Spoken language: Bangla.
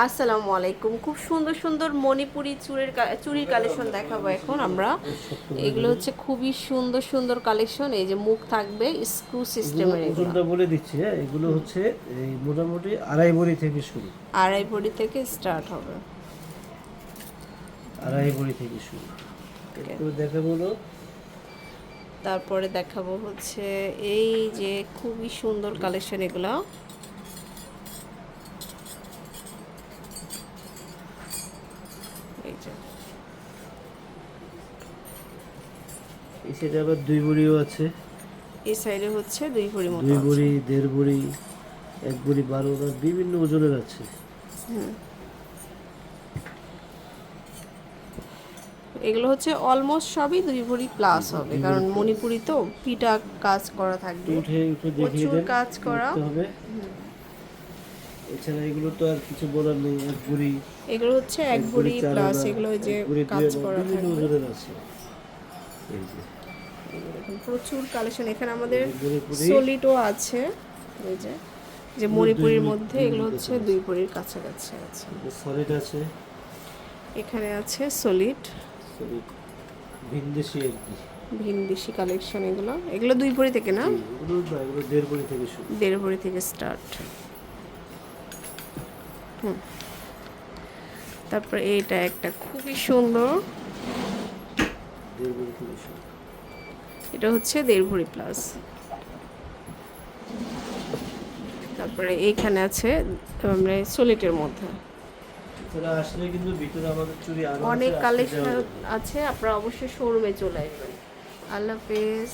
আসসালামু আলাইকুম। খুব সুন্দর সুন্দর মণিপুরি চুড়ের চুরির কালেকশন দেখাবো এখন আমরা। এগুলো হচ্ছে খুবই সুন্দর সুন্দর কালেকশন। এই যে মুখ থাকবে স্ক্রু সিস্টেমের এগুলো বলে দিচ্ছি হ্যাঁ? এগুলো হচ্ছে এই মোটামুটি আড়াই ভরি থেকে শুরু। আড়াই ভরি থেকে স্টার্ট হবে। আড়াই ভরি থেকে শুরু। একটু দেখে বলো তারপরে দেখাবো হচ্ছে এই যে খুবই সুন্দর কালেকশন এগুলো। যে। এই সাইডে আবার দুই ভরিও আছে। এই সাইডে হচ্ছে দুই ভরি মতো দুই। ভরি দেড় ভরি এক ভরি বারো বিভিন্ন ওজনের আছে। এগুলো হচ্ছে অলমোস্ট সবই দুই ভরি প্লাস হবে কারণ মণিপুরি তো পিটা কাজ করা থাকবে। প্রচুর কাজ করা। এছাড়া এগুলো তো আর কিছু বলার নেই এক ভরি এগুলো হচ্ছে এক ভরি প্লাস এগুলো ওই যে কাজ করা বিভিন্ন থাকবে ওজনের আছে। এই যে। প্রচুর কালেকশন এখানে আমাদের সলিডও আছে। এই যে যে মণিপুরির মধ্যে এগুলো হচ্ছে দুই ভরির কাছাকাছি আছে। সলিড আছে। এখানে আছে সলিড ভিনদেশি আর কি। ভিনদেশি কালেকশন এগুলো। এগুলো দুই ভরি থেকে না? এগুলো দেড় ভরি থেকে শুরু। দেড় ভরি থেকে স্টার্ট হুম। তারপর এইটা একটা খুবই সুন্দর। এটা হচ্ছে দেড়ভরি প্লাস। তারপরে এইখানে আছে মানে সলিটের মধ্যে। অনেক কালেকশন আছে আপনারা অবশ্যই শোরুমে চলে আসবেন। আল্লাহ হাফেজ।